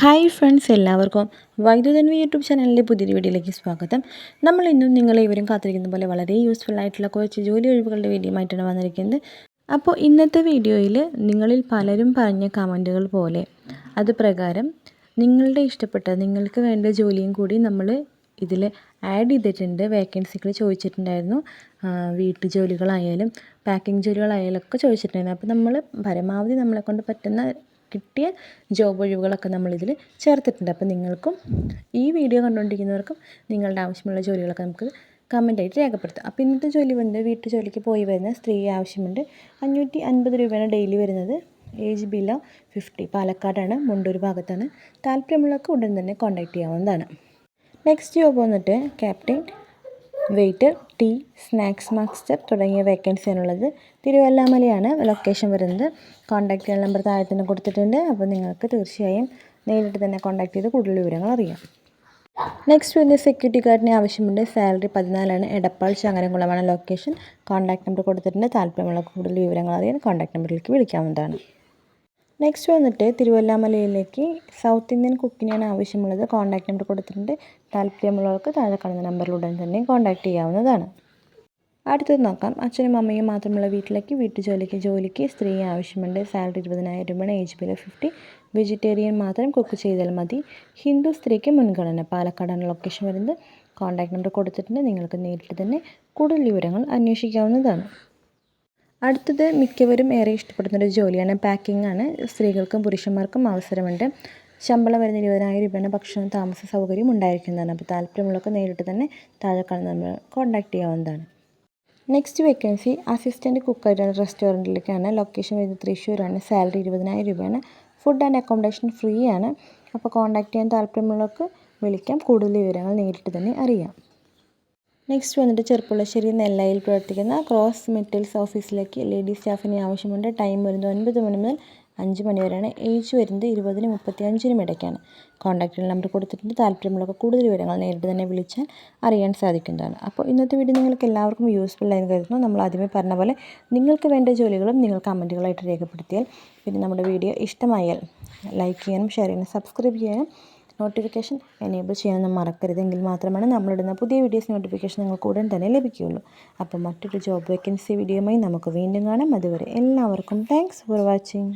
Hi friends എല്ലാവർക്കും വൈദ്യുതൻവി YouTube ചാനലിന്റെ പുതിയൊരു വീഡിയോയിലേക്ക് സ്വാഗതം. നമ്മൾ ഇന്നും നിങ്ങളെ ഇവരും കാത്തിരിക്കുന്ന പോലെ വളരെ യൂസ്ഫുൾ ആയിട്ടുള്ള കുറച്ച് ജോലി ഒഴിവുകളുടെ ആയിട്ടാണ് വന്നിരിക്കുന്നത്. അപ്പോൾ ഇന്നത്തെ വീഡിയോയിൽ നിങ്ങളിൽ പലരും പറഞ്ഞ കമന്റുകൾ പോലെ അത് പ്രകാരം നിങ്ങളുടെ ഇഷ്ടപ്പെട്ട നിങ്ങൾക്ക് വേണ്ട ജോലിയും കൂടി നമ്മൾ ഇതിൽ ആഡ് ചെയ്തിട്ടുണ്ട്. വേക്കൻസികൾ ചോദിച്ചിട്ടുണ്ടായിരുന്നു. വീട്ടു ജോലികളായാലും പാക്കിംഗ് ജോലികളായാലും ഒക്കെ ചോദിച്ചിട്ടുണ്ടായിരുന്നു. അപ്പോൾ നമ്മൾ പരമാവധി നമ്മളെക്കൊണ്ട് പറ്റുന്ന കിട്ടിയ ജോബ് ഒഴിവുകളൊക്കെ നമ്മളിതിൽ ചേർത്തിട്ടുണ്ട്. അപ്പം നിങ്ങൾക്കും ഈ വീഡിയോ കണ്ടുകൊണ്ടിരിക്കുന്നവർക്കും നിങ്ങളുടെ ആവശ്യമുള്ള ജോലികളൊക്കെ നമുക്ക് കമന്റായിട്ട് രേഖപ്പെടുത്താം. അപ്പോൾ ഇന്നത്തെ ജോലി വന്ന് വീട്ടു ജോലിക്ക് പോയി വരുന്ന സ്ത്രീ ആവശ്യമുണ്ട്. അഞ്ഞൂറ്റി അൻപത് രൂപയാണ് ഡെയിലി വരുന്നത്. ഏജ് ബിലോ ഫിഫ്റ്റി പാലക്കാടാണ് മുണ്ടൂർ ഭാഗത്താണ്. താല്പര്യമുള്ളവർക്ക് ഉടൻ തന്നെ കോൺടാക്റ്റ് ചെയ്യാവുന്നതാണ്. നെക്സ്റ്റ് ജോബ് വന്നിട്ട് captain waiter tea snacks master തുടങ്ങിയ വേക്കൻസിയാണുള്ളത്. തിരുവല്ലാമലയാണ് ലൊക്കേഷൻ വരുന്നത്. കോൺടാക്ട് നമ്പർ താഴെ തന്നെ കൊടുത്തിട്ടുണ്ട്. അപ്പോൾ നിങ്ങൾക്ക് തീർച്ചയായും നേരിട്ട് തന്നെ കോൺടാക്ട് ചെയ്ത് കൂടുതൽ വിവരങ്ങൾ അറിയാം. നെക്സ്റ്റ് വരുന്ന സെക്യൂരിറ്റി ഗാർഡിന് ആവശ്യമുണ്ട്. സാലറി പതിനാലാണ്. എടപ്പാൾ ചങ്ങരംകുളമാണ് ലൊക്കേഷൻ കോൺടാക്ട് നമ്പർ കൊടുത്തിട്ടുണ്ട്. താല്പര്യമുള്ള കൂടുതൽ വിവരങ്ങൾ അറിയാൻ കോൺടാക്ട് നമ്പറിലേക്ക് വിളിക്കാവുന്നതാണ്. നെക്സ്റ്റ് വന്നിട്ട് തിരുവല്ലാമലയിലേക്ക് സൗത്ത് ഇന്ത്യൻ കുക്കിനാണ് ആവശ്യമുള്ളത്. കോൺടാക്ട് നമ്പർ കൊടുത്തിട്ടുണ്ട്. താല്പര്യമുള്ളവർക്ക് താഴെ കാണുന്ന നമ്പറിലൂടെ തന്നെ കോൺടാക്ട് ചെയ്യാവുന്നതാണ്. അടുത്തത് നോക്കാം. അച്ഛനും അമ്മയും മാത്രമുള്ള വീട്ടിലേക്ക് വീട്ടു ജോലിക്ക് സ്ത്രീ ആവശ്യമുണ്ട്. സാലറി ഇരുപതിനായിരം രൂപയാണ്. ഏജ് ബിൽ ഫിഫ്റ്റി വെജിറ്റേറിയൻ മാത്രം കുക്ക് ചെയ്താൽ മതി. ഹിന്ദു സ്ത്രീക്ക് മുൻഗണന. പാലക്കാടാണ് ലൊക്കേഷൻ വരുന്നത്. കോൺടാക്ട് നമ്പർ കൊടുത്തിട്ടുണ്ട്. നിങ്ങൾക്ക് നേരിട്ട് തന്നെ കൂടുതൽ വിവരങ്ങൾ അന്വേഷിക്കാവുന്നതാണ്. അടുത്തത് മിക്കവരും ഏറെ ഇഷ്ടപ്പെടുന്ന ഒരു ജോലിയാണ്. പാക്കിംഗ് ആണ്. സ്ത്രീകൾക്കും പുരുഷന്മാർക്കും അവസരമുണ്ട്. ശമ്പളം വരുന്ന ഇരുപതിനായിരം രൂപയാണ് ഭക്ഷണം താമസ സൗകര്യം ഉണ്ടായിരിക്കുന്നതാണ്. അപ്പോൾ താല്പര്യമുള്ളവർക്ക് നേരിട്ട് തന്നെ താഴെ കാണുന്ന നമ്മൾ കോൺടാക്ട് ചെയ്യാവുന്നതാണ്. നെക്സ്റ്റ് വേക്കൻസി അസിസ്റ്റന്റ് കുക്കായിട്ടാണ് റെസ്റ്റോറന്റിലേക്കാണ് ലൊക്കേഷൻ വരുന്നത് തൃശ്ശൂരാണ്. സാലറി ഇരുപതിനായിരം രൂപയാണ്. ഫുഡ് ആൻഡ് അക്കോമഡേഷൻ ഫ്രീ ആണ്. അപ്പോൾ കോൺടാക്ട് ചെയ്യാൻ താല്പര്യമുള്ളവർക്ക് വിളിക്കാം. കൂടുതൽ വിവരങ്ങൾ നേരിട്ട് തന്നെ അറിയാം. നെക്സ്റ്റ് വന്നിട്ട് ചെറുപ്പുളശ്ശേരി നെല്ലയിൽ പ്രവർത്തിക്കുന്ന ക്രോസ് മെറ്റൽസ് ഓഫീസിലേക്ക് ലേഡീസ് സ്റ്റാഫിന് ആവശ്യമുണ്ട്. ടൈം വരുന്നത് ഒൻപത് മണി മുതൽ അഞ്ച് മണി വരെയാണ്. ഏജ് വരുന്നത് ഇരുപതിന് മുപ്പത്തി അഞ്ചിനും ഇടയ്ക്കാണ് കോൺടാക്റ്റ് നമ്പർ കൊടുത്തിട്ടുണ്ട്. താല്പര്യമുള്ളവർക്ക് കൂടുതൽ വിവരങ്ങൾ നേരിട്ട് തന്നെ വിളിച്ചാൽ അറിയാൻ സാധിക്കുന്നതാണ്. അപ്പോൾ ഇന്നത്തെ വീഡിയോ നിങ്ങൾക്ക് എല്ലാവർക്കും യൂസ്ഫുൾ ആയെന്ന് കരുതുന്നു. നമ്മൾ ആദ്യമേ പറഞ്ഞ പോലെ നിങ്ങൾക്ക് വേണ്ട ജോലികളും നിങ്ങൾ കമന്റുകളായിട്ട് രേഖപ്പെടുത്തിയാൽ പിന്നെ നമ്മുടെ വീഡിയോ ഇഷ്ടമായാൽ ലൈക്ക് ചെയ്യാനും ഷെയർ ചെയ്യാനും സബ്സ്ക്രൈബ് ചെയ്യാനും നോട്ടിഫിക്കേഷൻ എനേബിൾ ചെയ്യാനൊന്നും മറക്കരുത്. എങ്കിൽ മാത്രമാണ് നമ്മളിടുന്ന പുതിയ വീഡിയോസ് നോട്ടിഫിക്കേഷൻ നിങ്ങൾക്ക് ഉടൻ തന്നെ ലഭിക്കുകയുള്ളൂ. അപ്പോൾ മറ്റൊരു ജോബ് വേക്കൻസി വീഡിയോയുമായി നമുക്ക് വീണ്ടും കാണാം. അതുവരെ എല്ലാവർക്കും താങ്ക്സ് ഫോർ വാച്ചിങ്